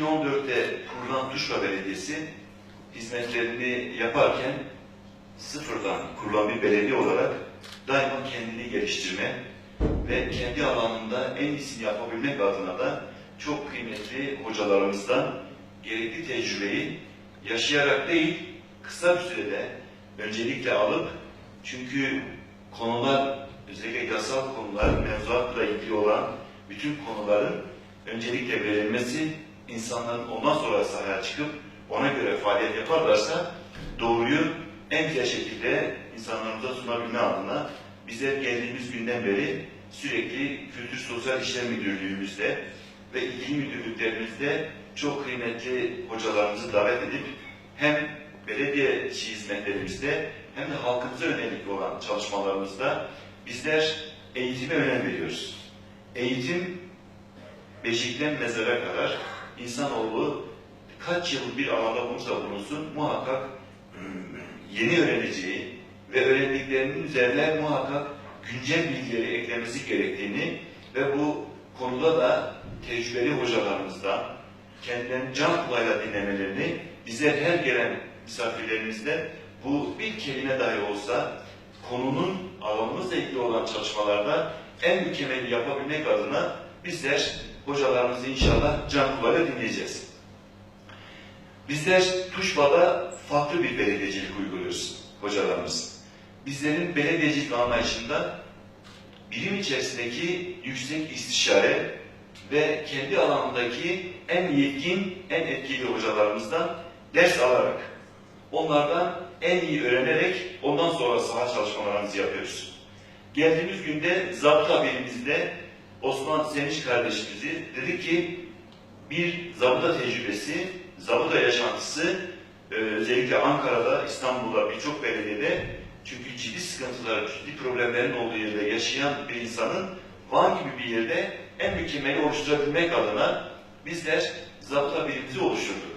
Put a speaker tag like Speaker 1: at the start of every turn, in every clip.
Speaker 1: 2014'te kurulan Tuşla Belediyesi hizmetlerini yaparken sıfırdan kurulan bir belediye olarak daima kendini geliştirme ve kendi alanında en iyisini yapabilmek adına da çok kıymetli hocalarımızdan gerekli tecrübeyi yaşayarak değil, kısa bir sürede öncelikle alıp çünkü konular, özellikle yasal konular, mevzuatla ilgili olan bütün konuların öncelikle verilmesi, insanların ondan sonra sahaya çıkıp ona göre faaliyet yaparlarsa doğruyu en güzel şekilde insanlarımıza sunabilme adına bize geldiğimiz günden beri sürekli Kültür Sosyal İşler Müdürlüğümüzde ve ilgili müdürlüklerimizde çok kıymetli hocalarımızı davet edip hem belediye hizmetlerimizde hem de halkımıza yönelik olan çalışmalarımızda bizler eğitime önem veriyoruz. Eğitim beşikten mezara kadar insanoğlu kaç yıl bir alanda bulunsa bulunsun muhakkak ım, yeni öğreneceği ve öğrendiklerinin üzerine muhakkak güncel bilgileri eklemesi gerektiğini ve bu konuda da tecrübeli hocalarımızdan kendilerini can kulağıyla dinlemelerini bize her gelen misafirlerimizde bu bir kelime dahi olsa konunun alanımızla ilgili olan çalışmalarda en mükemmeli yapabilmek adına bizler hocalarımızı inşallah can kulağıyla dinleyeceğiz. Bizler Tuşba'da farklı bir belediyecilik uyguluyoruz hocalarımız. Bizlerin belediyecilik anlayışında bilim içerisindeki yüksek istişare ve kendi alanındaki en yetkin, en etkili hocalarımızdan ders alarak, onlardan en iyi öğrenerek ondan sonra saha çalışmalarımızı yapıyoruz. Geldiğimiz günde zabıta birimizde Osman Sevinç kardeşimizi dedi ki bir zabıta tecrübesi, zabıta yaşantısı e, özellikle Ankara'da, İstanbul'da birçok belediyede çünkü ciddi sıkıntılar, ciddi problemlerin olduğu yerde yaşayan bir insanın Van gibi bir yerde en mükemmeli oluşturabilmek adına bizler zabıta birimimizi oluşturduk.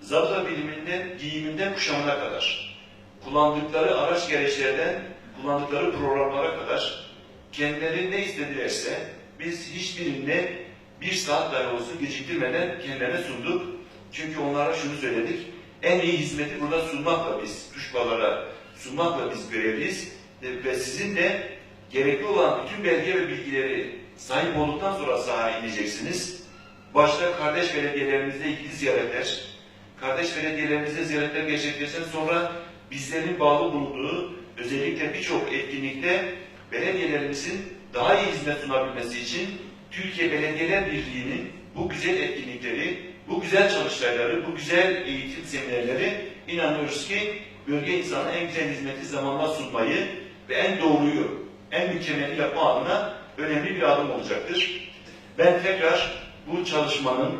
Speaker 1: Zabıta biriminde giyiminden kuşamına kadar, kullandıkları araç gereçlerden kullandıkları programlara kadar kendileri ne istedilerse biz hiçbirine bir saat dahi olsun geciktirmeden kendilerine sunduk. Çünkü onlara şunu söyledik. En iyi hizmeti burada sunmakla biz, tuşbalara sunmakla biz görevliyiz. Ve sizin de gerekli olan bütün belge ve bilgileri sahip olduktan sonra sahaya ineceksiniz. Başta kardeş belediyelerimizde ilgili ziyaretler, kardeş belediyelerimizde ziyaretler gerçekleştikten sonra bizlerin bağlı bulunduğu özellikle birçok etkinlikte belediyelerimizin daha iyi hizmet sunabilmesi için Türkiye Belediyeler Birliği'nin bu güzel etkinlikleri, bu güzel çalıştayları, bu güzel eğitim seminerleri inanıyoruz ki bölge insana en güzel hizmeti zamanla sunmayı ve en doğruyu, en mükemmeli yapma adına önemli bir adım olacaktır. Ben tekrar bu çalışmanın,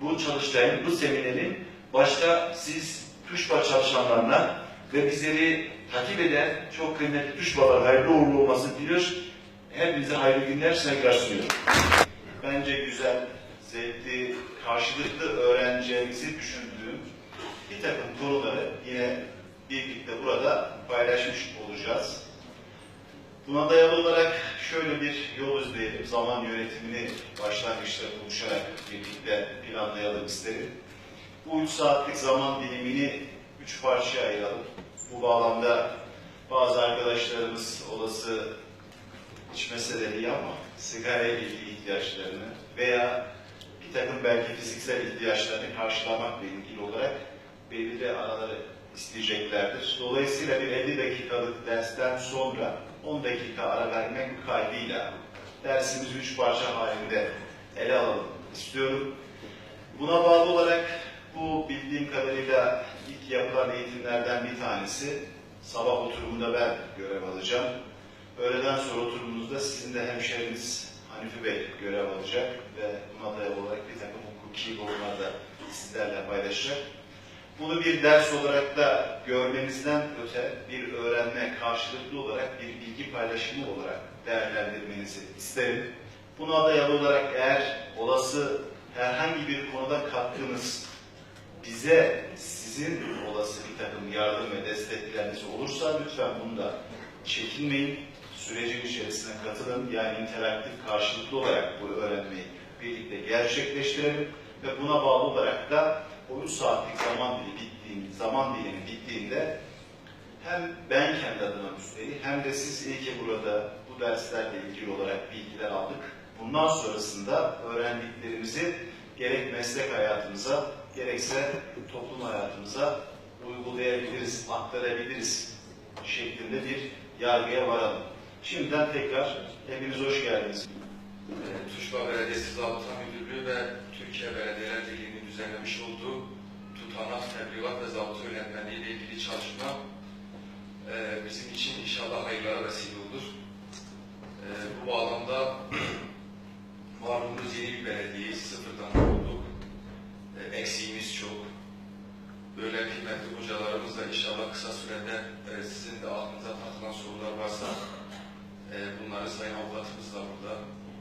Speaker 1: bu çalıştayın, bu seminerin başta siz TÜŞBA çalışanlarına ve bizleri takip eden çok kıymetli TÜŞBA'lar hayırlı uğurlu olmasını diliyor. Hepinize hayırlı günler, saygılar sunuyorum.
Speaker 2: bence güzel, zevkli, karşılıklı öğreneceğimizi düşündüğüm bir takım konuları yine birlikte burada paylaşmış olacağız. Buna dayalı olarak şöyle bir yol izleyelim. Zaman yönetimini başlangıçta konuşarak birlikte planlayalım isterim. Bu üç saatlik zaman dilimini üç parçaya ayıralım. Bu bağlamda bazı arkadaşlarımız olası hiç mesele değil ama sigara ile ilgili ihtiyaçlarını veya bir takım belki fiziksel ihtiyaçlarını karşılamakla ilgili olarak belirli araları isteyeceklerdir. Dolayısıyla bir 50 dakikalık dersten sonra 10 dakika ara vermek kaydıyla dersimizi üç parça halinde ele alalım istiyorum. Buna bağlı olarak bu bildiğim kadarıyla ilk yapılan eğitimlerden bir tanesi sabah oturumunda ben görev alacağım. Öğleden sonra oturumunuzda sizin de hemşeriniz Hanifi Bey görev alacak ve buna dayalı olarak bir takım hukuki konular da sizlerle paylaşacak. Bunu bir ders olarak da görmenizden öte bir öğrenme karşılıklı olarak bir bilgi paylaşımı olarak değerlendirmenizi isterim. Buna dayalı olarak eğer olası herhangi bir konuda katkınız bize sizin olası bir takım yardım ve destekleriniz olursa lütfen bunu da çekinmeyin. Sürecin içerisine katılın. Yani interaktif karşılıklı olarak bu öğrenmeyi birlikte gerçekleştirelim. ve buna bağlı olarak da o 3 saatlik zaman dilimi bittiğinde, zaman dilimi bittiğinde hem ben kendi adıma Müsteği hem de siz iyi ki burada bu derslerle ilgili olarak bilgiler aldık. Bundan sonrasında öğrendiklerimizi gerek meslek hayatımıza gerekse toplum hayatımıza uygulayabiliriz, aktarabiliriz şeklinde bir yargıya varalım. Şimdiden tekrar hepiniz hoş geldiniz.
Speaker 3: Ee, Tuşla Belediyesi Zabıta Müdürlüğü ve Türkiye Belediyeler Birliği'nin düzenlemiş olduğu tutanak, tebligat ve zabıta yönetmenliği ile ilgili çalışma e, bizim için inşallah hayırlara vesile olur. E, bu bağlamda malumunuz yeni bir belediyeyiz, sıfırdan olduk. E, eksiğimiz çok. Böyle kıymetli hocalarımızla inşallah kısa sürede e, sizin de aklınıza takılan sorular varsa e, bunları Sayın Avukatımız da burada.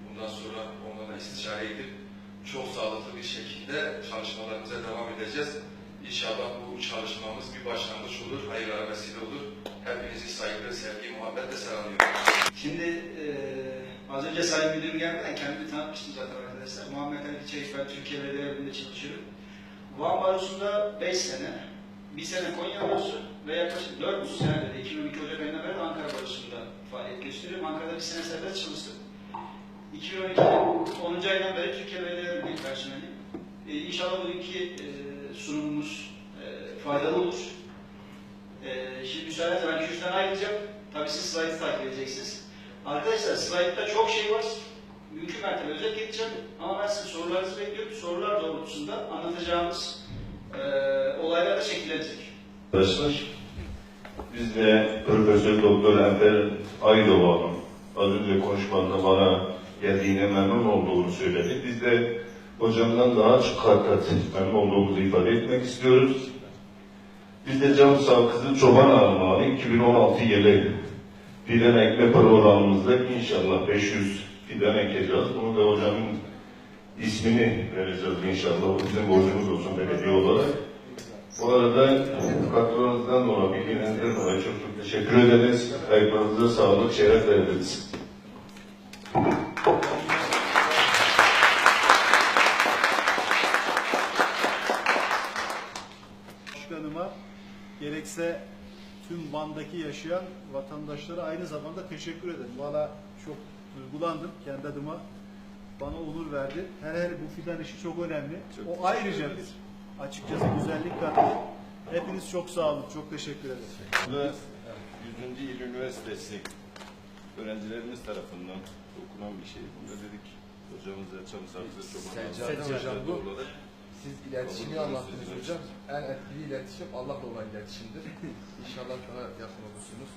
Speaker 3: Bundan sonra onlarla istişare edip çok sağlıklı bir şekilde çalışmalarımıza devam edeceğiz. İnşallah bu çalışmamız bir başlangıç olur, hayırlara vesile olur. Hepinizi saygı, sevgi, muhabbetle selamlıyorum.
Speaker 4: Şimdi eee az önce Sayın Müdürüm gelmeden kendimi tanıtmıştım zaten arkadaşlar. Muhammed Ali Çelik, ben Türkiye Belediyelerinde çalışıyorum. Van Barosu'nda 5 sene, bir sene Konya Barosu ve yaklaşık 4 senedir de 2012 Ocak ayından beri Ankara Barosu'nda gösteriyorum. Ankara'da bir sene serbest çalıştım. 2012'de 10. aydan beri Türkiye Belediyelerinde personeliyim. E, inşallah bugünkü e, sunumumuz e, faydalı olur. Ee, şimdi müsaadenizle ben kürsüden ayrılacağım. Tabii siz slaytı takip edeceksiniz. Arkadaşlar slaytta çok şey var. Mümkün mertebe özet geçeceğim. Ama ben sizin sorularınızı bekliyorum. Sorular doğrultusunda anlatacağımız e, olaylar da şekillenecek.
Speaker 5: Arkadaşlar, biz de Profesör Doktor Enver Aydova Hanım az önce konuşmada bana geldiğine memnun olduğunu söyledi. Biz de hocamdan daha çok memnun olduğumuzu ifade etmek istiyoruz. Biz de Cam Kızı Çoban Armağanı 2016 yılı fidan ekme programımızda inşallah 500 fidan ekeceğiz. Bunu da hocamın ismini vereceğiz inşallah. Bizim borcumuz olsun belediye olarak. Bu arada katkılarınızdan dolayı, bilginizden dolayı çok çok teşekkür ederiz. Ayaklarınıza sağlık, şeref verdiniz.
Speaker 6: Başkanıma gerekse tüm Van'daki yaşayan vatandaşlara aynı zamanda teşekkür ederim. Valla çok duygulandım kendi adıma. Bana onur verdi. Her her bu fidan işi çok önemli. o ayrıca bir açıkçası güzellik kattı. Hepiniz çok sağ olun. Çok teşekkür ederim.
Speaker 7: Ve 100. İl Üniversitesi öğrencilerimiz tarafından okunan bir şey. Bunu dedik hocamız Erçam Sarkı'da çok
Speaker 8: anlamlı. hocam bu. Siz iletişimi anlattınız hocam. En etkili iletişim Allah'la olan iletişimdir. İnşallah daha yakın olursunuz.